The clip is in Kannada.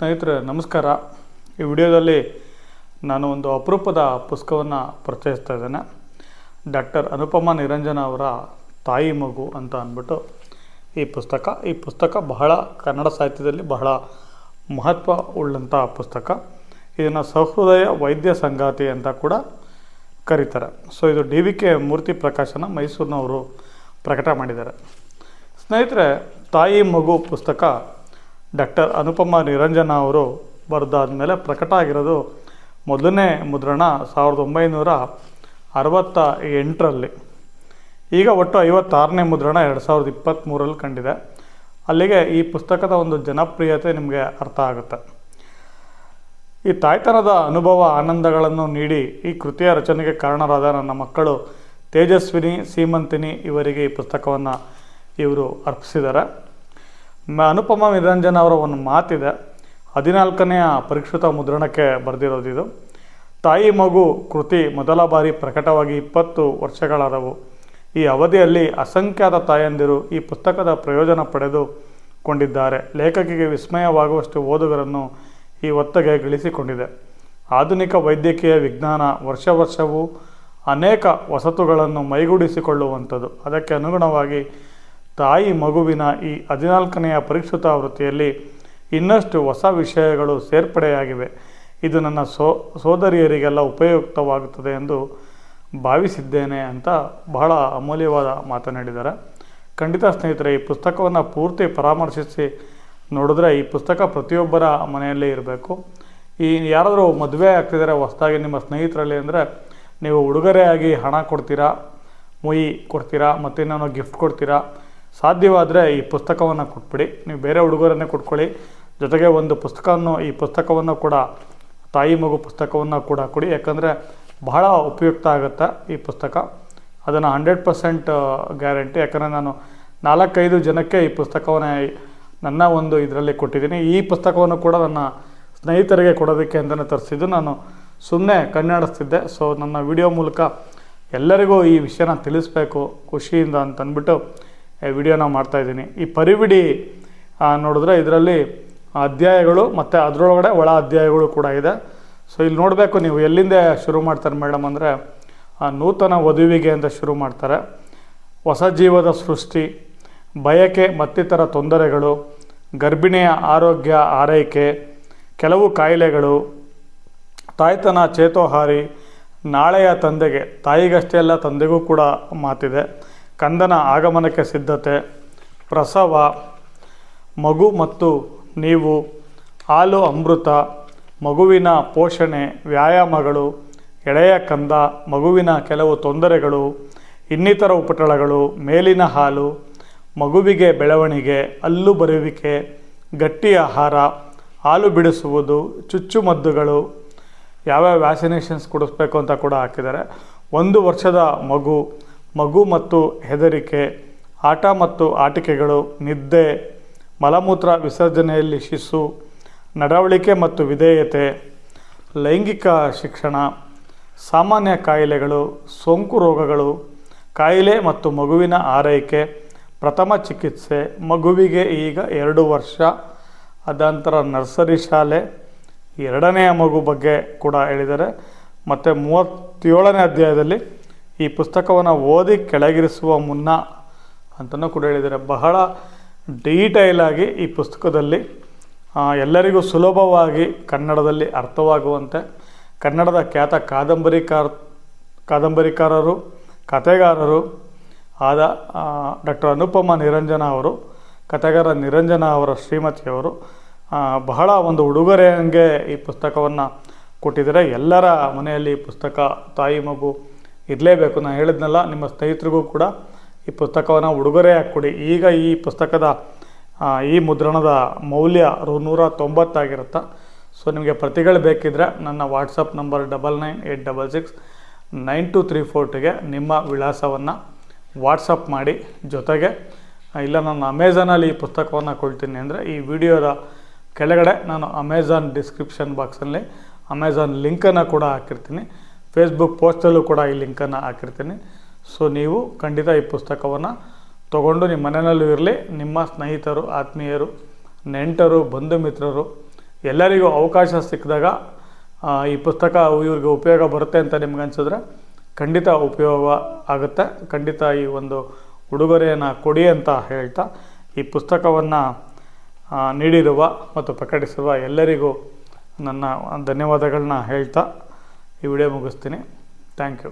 ಸ್ನೇಹಿತರೆ, ನಮಸ್ಕಾರ. ಈ ವಿಡಿಯೋದಲ್ಲಿ ನಾನು ಒಂದು ಅಪರೂಪದ ಪುಸ್ತಕವನ್ನು ಪರಿಚಯಿಸ್ತಾ ಇದ್ದೇನೆ. ಡಾಕ್ಟರ್ ಅನುಪಮ ನಿರಂಜನ ಅವರ ತಾಯಿ ಮಗು ಅಂತ ಅಂದ್ಬಿಟ್ಟು ಈ ಪುಸ್ತಕ. ಈ ಪುಸ್ತಕ ಬಹಳ ಕನ್ನಡ ಸಾಹಿತ್ಯದಲ್ಲಿ ಬಹಳ ಮಹತ್ವ ಉಳ್ಳಂಥ ಪುಸ್ತಕ. ಇದನ್ನು ಸಹೃದಯ ವೈದ್ಯ ಸಂಗಾತಿ ಅಂತ ಕೂಡ ಕರೀತಾರೆ. ಸೊ, ಇದು ಡಿ ವಿ ಕೆ ಮೂರ್ತಿ ಪ್ರಕಾಶನ ಮೈಸೂರಿನವರು ಪ್ರಕಟ ಮಾಡಿದ್ದಾರೆ. ಸ್ನೇಹಿತರೆ, ತಾಯಿ ಮಗು ಪುಸ್ತಕ ಡಾಕ್ಟರ್ ಅನುಪಮ ನಿರಂಜನ ಅವರು ಬರೆದಾದ್ಮೇಲೆ ಪ್ರಕಟ ಆಗಿರೋದು ಮೊದಲನೇ ಮುದ್ರಣ ಸಾವಿರದ ಒಂಬೈನೂರ ಅರವತ್ತ ಎಂಟರಲ್ಲಿ. ಈಗ ಒಟ್ಟು ಐವತ್ತಾರನೇ ಮುದ್ರಣ ಎರಡು ಸಾವಿರದ ಇಪ್ಪತ್ತ್ಮೂರಲ್ಲಿ ಕಂಡಿದೆ. ಅಲ್ಲಿಗೆ ಈ ಪುಸ್ತಕದ ಒಂದು ಜನಪ್ರಿಯತೆ ನಿಮಗೆ ಅರ್ಥ ಆಗುತ್ತೆ. ಈ ತಾಯ್ತನದ ಅನುಭವ ಆನಂದಗಳನ್ನು ನೀಡಿ ಈ ಕೃತಿಯ ರಚನೆಗೆ ಕಾರಣರಾದ ನನ್ನ ಮಕ್ಕಳು ತೇಜಸ್ವಿನಿ, ಸೀಮಂತಿನಿ ಇವರಿಗೆ ಈ ಪುಸ್ತಕವನ್ನು ಇವರು ಅರ್ಪಿಸಿದ್ದಾರೆ. ಅನುಪಮ ನಿರಂಜನ ಅವರ ಒಂದು ಮಾತಿದೆ. ಹದಿನಾಲ್ಕನೆಯ ಪರಿಷ್ಕೃತ ಮುದ್ರಣಕ್ಕೆ ಬರೆದಿರೋದಿದು. ತಾಯಿ ಮಗು ಕೃತಿ ಮೊದಲ ಬಾರಿ ಪ್ರಕಟವಾಗಿ ಇಪ್ಪತ್ತು ವರ್ಷಗಳಾದವು. ಈ ಅವಧಿಯಲ್ಲಿ ಅಸಂಖ್ಯಾತ ತಾಯಂದಿರು ಈ ಪುಸ್ತಕದ ಪ್ರಯೋಜನ ಪಡೆದುಕೊಂಡಿದ್ದಾರೆ ಲೇಖಕಿಗೆ ವಿಸ್ಮಯವಾಗುವಷ್ಟು ಓದುಗರನ್ನು ಈ ಒತ್ತಗೆ ಗಳಿಸಿಕೊಂಡಿದೆ. ಆಧುನಿಕ ವೈದ್ಯಕೀಯ ವಿಜ್ಞಾನ ವರ್ಷ ವರ್ಷವೂ ಅನೇಕ ವಸತುಗಳನ್ನು ಮೈಗೂಡಿಸಿಕೊಳ್ಳುವಂಥದ್ದು. ಅದಕ್ಕೆ ಅನುಗುಣವಾಗಿ ತಾಯಿ ಮಗುವಿನ ಈ ಹದಿನಾಲ್ಕನೆಯ ಪರಿಷ್ಕೃತ ಆವೃತ್ತಿಯಲ್ಲಿ ಇನ್ನಷ್ಟು ಹೊಸ ವಿಷಯಗಳು ಸೇರ್ಪಡೆಯಾಗಿವೆ. ಇದು ನನ್ನ ಸೋ, ಸೋದರಿಯರಿಗೆಲ್ಲ ಉಪಯುಕ್ತವಾಗುತ್ತದೆ ಎಂದು ಭಾವಿಸಿದ್ದೇನೆ ಅಂತ ಬಹಳ ಅಮೂಲ್ಯವಾದ ಮಾತನಾಡಿದ್ದಾರೆ ಖಂಡಿತ ಸ್ನೇಹಿತರೆ, ಈ ಪುಸ್ತಕವನ್ನು ಪೂರ್ತಿ ಪರಾಮರ್ಶಿಸಿ ನೋಡಿದ್ರೆ ಈ ಪುಸ್ತಕ ಪ್ರತಿಯೊಬ್ಬರ ಮನೆಯಲ್ಲೇ ಇರಬೇಕು. ಈ ಯಾರಾದರೂ ಮದುವೆ ಆಗ್ತಿದ್ದಾರೆ ಹೊಸದಾಗಿ ನಿಮ್ಮ ಸ್ನೇಹಿತರಲ್ಲಿ ಅಂದರೆ ನೀವು ಉಡುಗೊರೆಯಾಗಿ ಹಣ ಕೊಡ್ತೀರಾ, ಮುಯಿ ಕೊಡ್ತೀರಾ ಮತ್ತಿನ್ನೊಂದು ಗಿಫ್ಟ್ ಕೊಡ್ತೀರಾ ಸಾಧ್ಯವಾದರೆ ಈ ಪುಸ್ತಕವನ್ನು ಕೊಟ್ಬಿಡಿ. ನೀವು ಬೇರೆ ಹುಡುಗರನ್ನೇ ಕೊಟ್ಕೊಳ್ಳಿ. ಜೊತೆಗೆ ಒಂದು ಪುಸ್ತಕವನ್ನು, ಈ ಪುಸ್ತಕವನ್ನು ಕೂಡ, ತಾಯಿ ಮಗು ಪುಸ್ತಕವನ್ನು ಕೂಡ ಕೊಡಿ. ಯಾಕಂದರೆ ಬಹಳ ಉಪಯುಕ್ತ ಆಗುತ್ತೆ ಈ ಪುಸ್ತಕ. ಅದನ್ನು ಹಂಡ್ರೆಡ್ ಪರ್ಸೆಂಟ್ ಗ್ಯಾರಂಟಿ. ಯಾಕಂದರೆ ನಾನು ನಾಲ್ಕೈದು ಜನಕ್ಕೆ ಈ ಪುಸ್ತಕವನ್ನು ನನ್ನ ಒಂದು ಇದರಲ್ಲಿ ಕೊಟ್ಟಿದ್ದೀನಿ. ಈ ಪುಸ್ತಕವನ್ನು ಕೂಡ ನನ್ನ ಸ್ನೇಹಿತರಿಗೆ ಕೊಡೋದಕ್ಕೆ ಅಂತಲೇ ತರಿಸಿದ್ದು. ನಾನು ಸುಮ್ಮನೆ ಕಣ್ಣಾಡಿಸ್ತಿದ್ದೆ. ಸೊ, ನನ್ನ ವಿಡಿಯೋ ಮೂಲಕ ಎಲ್ಲರಿಗೂ ಈ ವಿಷಯನ ತಿಳಿಸ್ಬೇಕು ಖುಷಿಯಿಂದ ಅಂತ ಅಂದ್ಬಿಟ್ಟು ವಿಡಿಯೋನ ಮಾಡ್ತಾಯಿದ್ದೀನಿ ಈ ಪರಿವಿಡಿ ನೋಡಿದ್ರೆ ಇದರಲ್ಲಿ ಅಧ್ಯಾಯಗಳು ಮತ್ತು ಅದರೊಳಗಡೆ ಒಳ ಅಧ್ಯಾಯಗಳು ಕೂಡ ಇದೆ. ಸೊ ಇಲ್ಲಿ ನೋಡಬೇಕು ನೀವು ಎಲ್ಲಿಂದ ಶುರು ಮಾಡ್ತಾರೆ ಮೇಡಮ್ ಅಂದರೆ ನೂತನ ವಧುವಿಗೆ ಅಂತ ಶುರು ಮಾಡ್ತಾರೆ. ಹೊಸ ಜೀವದ ಸೃಷ್ಟಿ, ಬಯಕೆ ಮತ್ತಿತರ ತೊಂದರೆಗಳು, ಗರ್ಭಿಣಿಯ ಆರೋಗ್ಯ ಆರೈಕೆ, ಕೆಲವು ಕಾಯಿಲೆಗಳು, ತಾಯ್ತನ ಚೇತೋಹಾರಿ, ನಾಳೆಯ ತಂದೆಗೆ, ತಾಯಿಗಷ್ಟೇ ಅಲ್ಲ, ತಂದೆಗೂ ಕೂಡ ಮಾತಿದೆ. ಕಂದನ ಆಗಮನಕ್ಕೆ ಸಿದ್ಧತೆ, ಪ್ರಸವ, ಮಗು ಮತ್ತು ನೀವು, ಹಾಲು ಅಮೃತ, ಮಗುವಿನ ಪೋಷಣೆ, ವ್ಯಾಯಾಮಗಳು, ಎಳೆಯ ಕಂದ, ಮಗುವಿನ ಕೆಲವು ತೊಂದರೆಗಳು, ಇನ್ನಿತರ ಉಪಟಳಗಳು, ಮೇಲಿನ ಹಾಲು, ಮಗುವಿಗೆ ಬೆಳವಣಿಗೆ, ಹಲ್ಲು ಬರುವಿಕೆ ಗಟ್ಟಿ ಆಹಾರ, ಹಾಲು ಬಿಡಿಸುವುದು, ಚುಚ್ಚುಮದ್ದುಗಳು, ಯಾವ್ಯಾವ ವ್ಯಾಕ್ಸಿನೇಷನ್ಸ್ ಕೊಡಿಸ್ಬೇಕು ಅಂತ ಕೂಡ ಹಾಕಿದ್ದಾರೆ. ಒಂದು ವರ್ಷದ ಮಗು ಮಗು ಮತ್ತು ಹೆದರಿಕೆ, ಆಟ ಮತ್ತು ಆಟಿಕೆಗಳು, ನಿದ್ದೆ, ಮಲಮೂತ್ರ ವಿಸರ್ಜನೆಯಲ್ಲಿ ಶಿಶು ನಡವಳಿಕೆ ಮತ್ತು ವಿಧೇಯತೆ, ಲೈಂಗಿಕ ಶಿಕ್ಷಣ, ಸಾಮಾನ್ಯ ಕಾಯಿಲೆಗಳು, ಸೋಂಕು ರೋಗಗಳು, ಕಾಯಿಲೆ ಮತ್ತು ಮಗುವಿನ ಆರೈಕೆ, ಪ್ರಥಮ ಚಿಕಿತ್ಸೆ, ಮಗುವಿಗೆ ಈಗ ಎರಡು ವರ್ಷ, ಅದಂತರ ನರ್ಸರಿ ಶಾಲೆ, ಎರಡನೆಯ ಮಗು ಬಗ್ಗೆ ಕೂಡ ಹೇಳಿದ್ದಾರೆ. ಮತ್ತು ಮೂವತ್ತೇಳನೇ ಅಧ್ಯಾಯದಲ್ಲಿ ಈ ಪುಸ್ತಕವನ್ನು ಓದಿ ಕೆಳಗಿರಿಸುವ ಮುನ್ನ ಅಂತಲೂ ಕೂಡ ಹೇಳಿದ್ದಾರೆ. ಬಹಳ ಡೀಟೈಲಾಗಿ ಈ ಪುಸ್ತಕದಲ್ಲಿ ಎಲ್ಲರಿಗೂ ಸುಲಭವಾಗಿ ಕನ್ನಡದಲ್ಲಿ ಅರ್ಥವಾಗುವಂತೆ, ಕನ್ನಡದ ಖ್ಯಾತ ಕಾದಂಬರಿಕಾರ, ಕಾದಂಬರಿಕಾರರು, ಕಥೆಗಾರರು ಆದ ಡಾಕ್ಟರ್ ಅನುಪಮ ನಿರಂಜನ ಅವರು, ಕಥೆಗಾರ ನಿರಂಜನ ಅವರ ಶ್ರೀಮತಿಯವರು ಬಹಳ ಒಂದು ಉಡುಗೊರೆಯಂಗೆ ಈ ಪುಸ್ತಕವನ್ನು ಕೊಟ್ಟಿದ್ದಾರೆ. ಎಲ್ಲರ ಮನೆಯಲ್ಲಿ ಪುಸ್ತಕ, ತಾಯಿ ಮಗು ಇರಲೇಬೇಕು. ನಾನು ಹೇಳಿದ್ನಲ್ಲ, ನಿಮ್ಮ ಸ್ನೇಹಿತರಿಗೂ ಕೂಡ ಈ ಪುಸ್ತಕವನ್ನು ಉಡುಗೊರೆ ಹಾಕ್ಕೊಡಿ ಈಗ ಈ ಪುಸ್ತಕದ ಈ ಮುದ್ರಣದ ಮೌಲ್ಯ ರು ನೂರ ತೊಂಬತ್ತಾಗಿರುತ್ತೆ ಸೊ ನಿಮಗೆ ಪ್ರತಿಗಳು ಬೇಕಿದ್ದರೆ ನನ್ನ WhatsApp number double nine eight double six nine two three ಫೋರ್ಟಿಗೆ ನಿಮ್ಮ ವಿಳಾಸವನ್ನು ವಾಟ್ಸಪ್ ಮಾಡಿ. ಜೊತೆಗೆ, ಇಲ್ಲ, ನಾನು ಅಮೆಝಾನಲ್ಲಿ ಈ ಪುಸ್ತಕವನ್ನು ಕೊಡ್ತೀನಿ ಅಂದರೆ ಈ ವಿಡಿಯೋದ ಕೆಳಗಡೆ ನಾನು ಅಮೆಝಾನ್ ಡಿಸ್ಕ್ರಿಪ್ಷನ್ ಬಾಕ್ಸಲ್ಲಿ ಅಮೆಝಾನ್ ಲಿಂಕನ್ನು ಕೂಡ ಹಾಕಿರ್ತೀನಿ. ಫೇಸ್ಬುಕ್ ಪೋಸ್ಟಲ್ಲೂ ಕೂಡ ಈ ಲಿಂಕನ್ನು ಹಾಕಿರ್ತೀನಿ. ಸೊ ನೀವು ಖಂಡಿತ ಈ ಪುಸ್ತಕವನ್ನು ತಗೊಂಡು ನಿಮ್ಮ ಮನೆಯಲ್ಲೂ ಇರಲಿ. ನಿಮ್ಮ ಸ್ನೇಹಿತರು, ಆತ್ಮೀಯರು, ನೆಂಟರು, ಬಂಧು ಮಿತ್ರರು, ಎಲ್ಲರಿಗೂ ಅವಕಾಶ ಸಿಕ್ಕಿದಾಗ ಈ ಪುಸ್ತಕ ಇವ್ರಿಗೆ ಉಪಯೋಗ ಬರುತ್ತೆ ಅಂತ ನಿಮ್ಗೆ ಅನಿಸಿದ್ರೆ ಖಂಡಿತ ಉಪಯೋಗ ಆಗುತ್ತೆ. ಖಂಡಿತ ಈ ಒಂದು ಉಡುಗೊರೆಯನ್ನು ಕೊಡಿ ಅಂತ ಹೇಳ್ತಾ ಈ ಪುಸ್ತಕವನ್ನು ನೀಡಿರುವ ಮತ್ತು ಪ್ರಕಟಿಸಿರುವ ಎಲ್ಲರಿಗೂ ನನ್ನ ಧನ್ಯವಾದಗಳನ್ನ ಹೇಳ್ತಾ ಈ ವಿಡಿಯೋ ಮುಗಿಸ್ತೀನಿ. Thank you